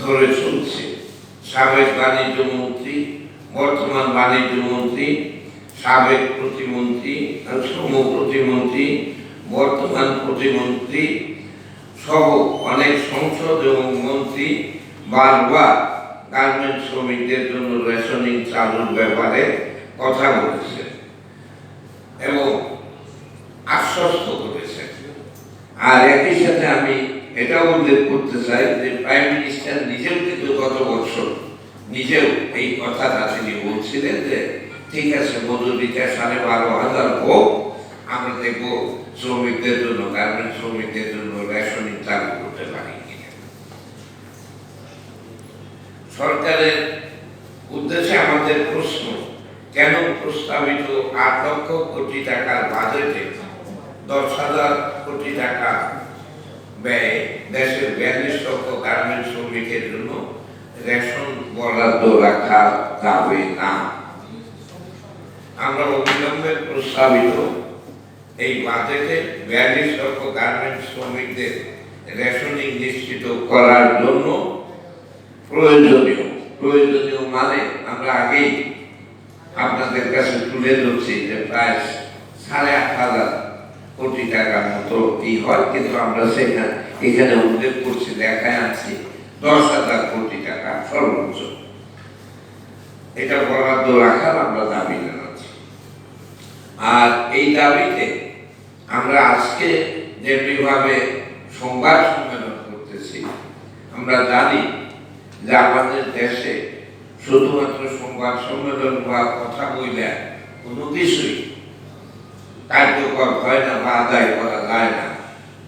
ধরে চলছে। সাবেক বাণিজ্য মন্ত্রী, বর্তমান বাণিজ্য মন্ত্রী, সাবেক প্রতিমন্ত্রী শ্রম প্রতিমন্ত্রী বর্তমান প্রতিমন্ত্রী সহ অনেক সংসদ এবং মন্ত্রী বারবার গার্মেন্ট শ্রমিকদের জন্য রেশনিং চালুর ব্যাপারে কথা বলেছে এবং আশ্বস্ত করেছে আর একই সাথে আমি এটাও উল্লেখ করতে চাই যে প্রাইম মিনিস্টার নিজেও কিন্তু গত বছর নিজেও এই কথাটা তিনি বলছিলেন যে, ঠিক আছে মজুরিটা সাড়ে বারো হাজার হোক আমরা দেখব শ্রমিকদের জন্য, গার্মেন্ট শ্রমিকদের জন্য রেশনিং চালু করতে পারি সরকারের উদ্দেশ্যে আমাদের প্রশ্ন, কেন প্রস্তাবিত আট লক্ষ কোটি টাকার বাজেটে দশ হাজার কোটি টাকা ব্যয়, দেশের বিয়াল্লিশ লক্ষ গার্মেন্ট শ্রমিকের জন্য রেশন বরাদ্দ রাখা যাবে না। আমরা অবিলম্বে প্রস্তাবিত এই বাজেটে বিয়াল্লিশ লক্ষ গার্মেন্ট শ্রমিকদের রেশনিং নিশ্চিত করার জন্য প্রয়োজনীয়। প্রয়োজনীয় মানে আমরা আগেই আপনাদের কাছে তুলে ধরছি যে প্রায় সাড়ে আট হাজার কোটি মতো কি হয়, কিন্তু আমরা সেখানে, এখানে উল্লেখ করছি, দেখায় আছি দশ হাজার কোটি টাকা সর্বোচ্চ। এটা বরাদ্দ রাখার আমরা দাবি জানাচ্ছি। আর এই দাবিতে আমরা আজকে যেমনিভাবে সংবাদ সম্মেলন করতেছি, আমরা জানি যে আমাদের দেশে শুধুমাত্র সংবাদ সম্মেলন বা কথা বললে কোনো কিছুই কার্যকর হয় না বা আদায় করা যায় না।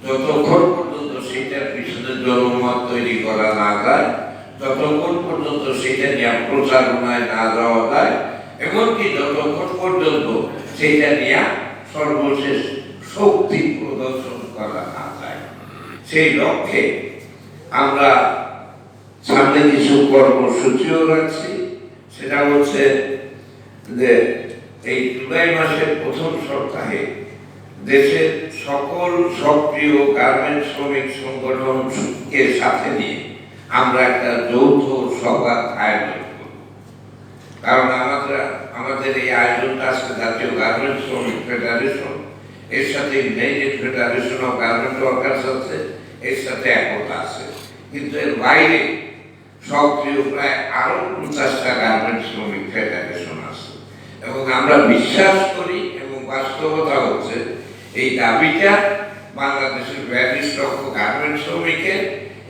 যতক্ষণ পর্যন্ত সেটার পিছনে জনমত তৈরি করা না যায় যতক্ষণ পর্যন্ত সেটা নিয়ে প্রচারণায় না যাওয়া যায়। এমনকি যতক্ষণ পর্যন্ত সেটা নিয়ে সর্বশেষ শক্তি প্রদর্শন করা না যায়। সেই লক্ষ্যে আমরা সামনে কিছু কর্মসূচিও রাখছি। সেটা হচ্ছে যে এই জুলাই মাসের প্রথম সপ্তাহে দেশের সকল সক্রিয় গার্মেন্ট শ্রমিক সংগঠনকে সাথে নিয়ে আমরা একটা যৌথ সভা আয়োজন করব। কারণ আমাদের আমাদের এই আয়োজনটা আজকে জাতীয় গার্মেন্ট শ্রমিক ফেডারেশন, এর সাথে united federation of garment workers আছে, এর সাথে একতা আছে। কিন্তু এর বাইরে সক্রিয় প্রায় আরও পঞ্চাশটা গার্মেন্ট শ্রমিক ফেডারেশন আছে এবং আমরা বিশ্বাস করি এবং বাস্তবতা হচ্ছে এই দাবিটা বাংলাদেশের বিয়াল্লিশ গার্মেন্ট শ্রমিকের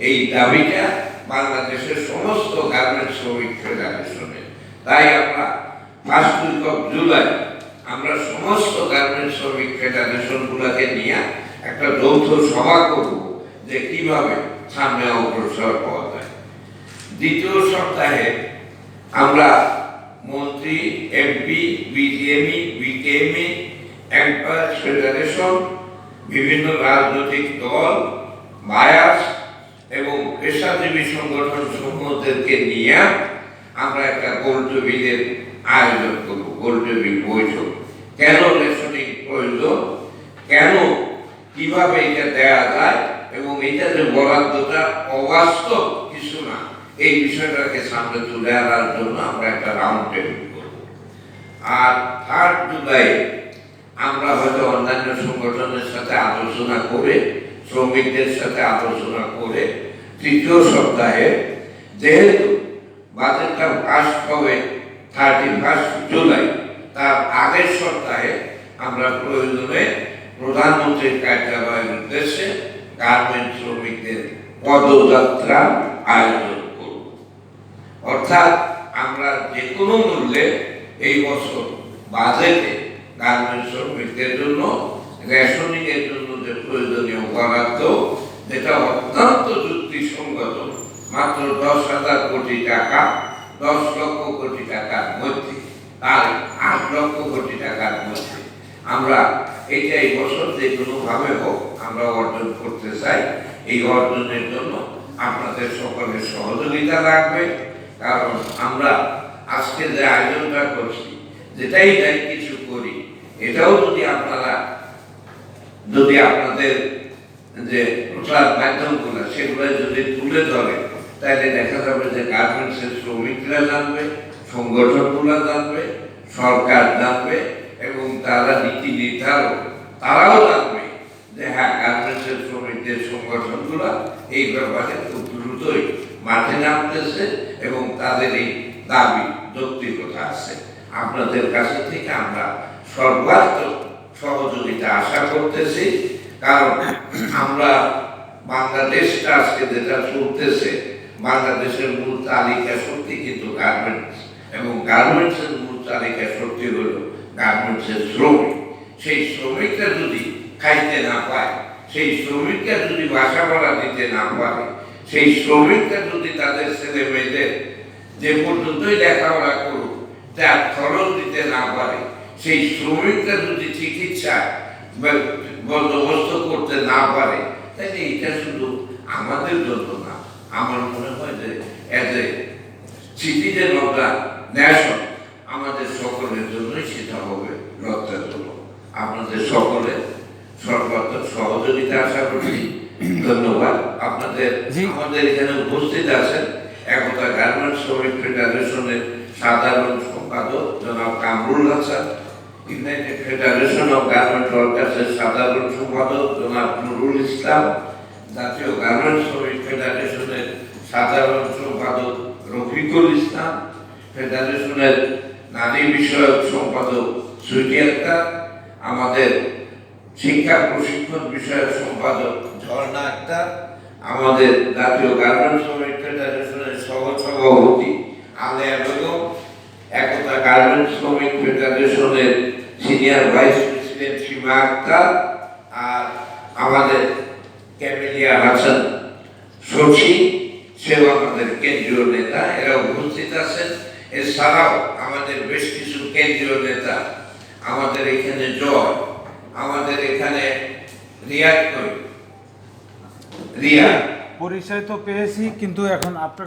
এই দাবিটা বাংলাদেশের সমস্ত গার্মেন্ট শ্রমিক ফেডারেশনের তাই আমরা ফার্স্ট উইক অফ জুলাই আমরা সমস্ত গার্মেন্ট শ্রমিক ফেডারেশন গুলাকে নিয়ে একটা যৌথ সভা করব যে কীভাবে সামনে অগ্রসর হওয়া যায়। দ্বিতীয় সপ্তাহে আমরা মন্ত্রী MP BGMEA BKMEA employers federation বিভিন্ন রাজনৈতিক দল বায়াস এবং পেশাজীবী সংগঠন সমূহদেরকে নিয়ে আমরা একটা গোল আয়োজন করব গোল টেবিল বৈঠক। কেন রেশনিং প্রয়োজন? কেন? কীভাবে এটা দেয়া যায়? এবং এটা যে বরাদ্দটা অবাস্তব বিষয়টাকে সামনে তুলে আনার জন্য আমরা একটা রাউন্ড টেবিল করব। আর থার্ড জুলাই আমরা হয়তো অন্যান্য সংগঠনের সাথে আলোচনা করে, শ্রমিকদের সাথে আলোচনা করে তৃতীয় সপ্তাহে যেহেতু বাজেটটা পাস হবে থার্টি ফার্স্ট জুলাই তার আগের সপ্তাহে আমরা প্রয়োজনে প্রধানমন্ত্রীর কার্যালয়ের উদ্দেশ্যে গার্মেন্ট শ্রমিকদের পদযাত্রা আয়োজন অর্থাৎ আমরা যে কোনো মূল্যে এই বছর বাজেটে গার্মেন্ট শ্রমিকদের জন্য রেশনিং এর জন্য যে প্রয়োজনীয় বরাদ্দ, যেটা অত্যন্ত যুক্তিসঙ্গত, মাত্র দশ হাজার কোটি টাকা, দশ লক্ষ কোটি টাকার মধ্যে, তার আট লক্ষ কোটি টাকার মধ্যে। আমরা এটা এই বছর যে কোনো ভাবে হোক আমরা অর্জন করতে চাই। এই অর্জনের জন্য আপনাদের সকলের সহযোগিতা লাগবে। কারণ আমরা আজকে যে আয়োজনটা করছি, যেটাই যাই কিছু করি, এটাও যদি আপনারা, যদি আপনাদের যে প্রচার মাধ্যমগুলো সেগুলো যদি তুলে ধরে তাহলে দেখা যাবে যে গার্মেন্টসের শ্রমিকরা জানবে, সংগঠনগুলো জানবে, সরকার জানবে, এবং তারা নীতি নির্ধারক, তারাও জানবে যে হ্যাঁ গার্মেন্টসের শ্রমিকদের সংগঠনগুলো এই ব্যাপারে খুব দ্রুতই মাঠে নামতেছে এবং তাদের এই দাবি যৌক্তিকতা আছে। আপনাদের কাছে থেকে আমরা সর্বাত্মক সহযোগিতা আশা করতেছি, কারণ আমরা বাংলাদেশটা আজকে যেটা চলতেছে, বাংলাদেশের মূল তালিকা শক্তি কিন্তু গার্মেন্টস এবং গার্মেন্টসের মূল তালিকা শক্তি হল গার্মেন্টসের শ্রমিক। সেই শ্রমিকরা যদি খাইতে না পায়, সেই শ্রমিকরা যদি বাসা ভাড়া দিতে না পারে সেই শ্রমিকরা যদি তাদের ছেলে মেয়েদের যে পর্যন্তই লেখাপড়া করুক, তার খরচ দিতে না পারে, সেই শ্রমিকরা যদি চিকিৎসা বন্দোবস্ত করতে না পারে, তাহলে এটা শুধু আমাদের জন্য না। আমার মনে হয় যে as a citizen of the nation আমাদের সকলের জন্যই সেটা হবে লজ্জাজনক আপনাদের সকলের সর্বাত্মক সহযোগিতা আশা করছি। ধন্যবাদ। আপনাদের আমাদের এখানে উপস্থিত আছেন একতা গার্মেন্টস শ্রমিক ফেডারেশনের সাধারণ সম্পাদক জনাব Kamrul Hasan united federation of garment ওয়ার্কার্সের সাধারণ সম্পাদক জনাব নুরুল ইসলাম জাতীয় গার্মেন্টস শ্রমিক ফেডারেশনের সাধারণ সম্পাদক রফিকুল ইসলাম ফেডারেশনের নারী বিষয়ক সম্পাদক সুইটি আক্তার আমাদের শিক্ষা প্রশিক্ষণ বিষয়ক সম্পাদক ঝর্ণা আক্তার, আমাদের জাতীয় গার্মেন্টস শ্রমিক ফেডারেশনের সভাপতি আলেয়া বেগম, একতা গার্মেন্টস শ্রমিক ফেডারেশনের senior vice president Sima Akter আর আমাদের ক্যামেলিয়া হাসান শশী, সেও আমাদের কেন্দ্রীয় নেতা, এরা উপস্থিত আছেন। এছাড়াও আমাদের বেশ কিছু কেন্দ্রীয় নেতা, আমাদের এখানে জয় আমাদের এখানে রিয়াদ করি। রিয়া পরিচয় তো পেয়েছি কিন্তু এখন আপনার